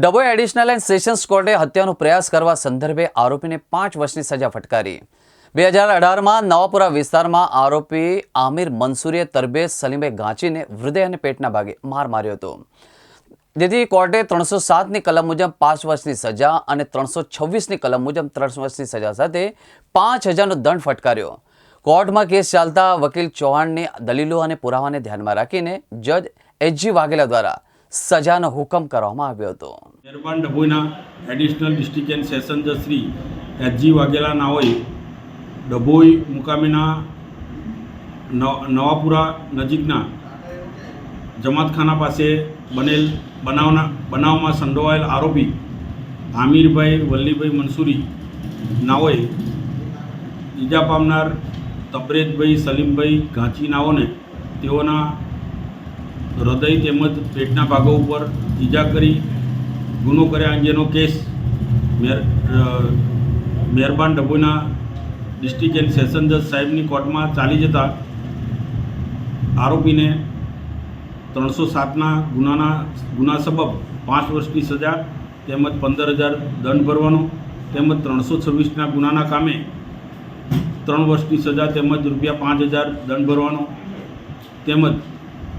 Dabhoi additional and sessions કોર્ટે હત્યાનો પ્રયાસ કરવા સંદર્ભે આરોપીને પાંચ વર્ષની સજા ફટકારી. બે હજાર અઢારમાં નવાપુરા વિસ્તારમાં આરોપી આમિર મંસૂરીએ તરબેજ સલીમે ગાંચીને હૃદય અને પેટના ભાગે માર માર્યો હતો. જેથી કોર્ટે ત્રણસો સાતની કલમ મુજબ પાંચ વર્ષની સજા અને ત્રણસો છવ્વીસની કલમ મુજબ ત્રણ વર્ષની સજા સાથે પાંચ હજારનો દંડ ફટકાર્યો. કોર્ટમાં કેસ ચાલતા વકીલ ચૌહાણની દલીલો અને પુરાવાને ધ્યાનમાં રાખીને જજ એચજી વાઘેલા દ્વારા સજાનો હુકમ કરવામાં આવ્યો હતો. મહેરબાન ડભોઈના એડિશનલ ડિસ્ટ્રિક્ટ એન્ડ સેશન જજ શ્રી એચજી વાઘેલા નાઓએ ડભોઈ મુકામેના નવ- નવાપુરા નજીકના જમાતખાના પાસે બનેલ બનાવના, બનાવમાં સંડોવાયેલ આરોપી આમિરભાઈ વલ્લીભાઈ મનસુરી નાઓએ ઈજા પામનાર તબરેજભાઈ સલીમભાઈ ઘાંચી નાઓને તેઓના હૃદય તેમજ પેટના ભાગો ઉપર ઈજા કરી, ગુનો કર્યા અંગેનો કેસ મેર મહેરબાન ડભોઈના ડિસ્ટ્રિક્ટ એન્ડ સેશન જજ સાહેબની કોર્ટમાં ચાલી જતા આરોપીને ત્રણસો સાતના ગુનાના, ગુના સબબ પાંચ વર્ષની સજા તેમજ પંદર હજાર દંડ ભરવાનો તેમજ ત્રણસો છવ્વીસના ગુનાના કામે ત્રણ વર્ષની સજા તેમજ રૂપિયા પાંચ હજાર દંડ ભરવાનો તેમજ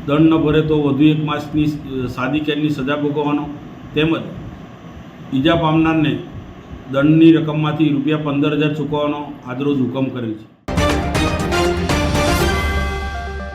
દંડ ન ભરે તો વધુ એક માસની સાદી કેદની સજા ભોગવવાનો. તેમજ ઈજા પામનારને દંડની રકમમાંથી રૂપિયા પંદર હજાર ચૂકવવાનો આજરોજ હુકમ કરેલ છે.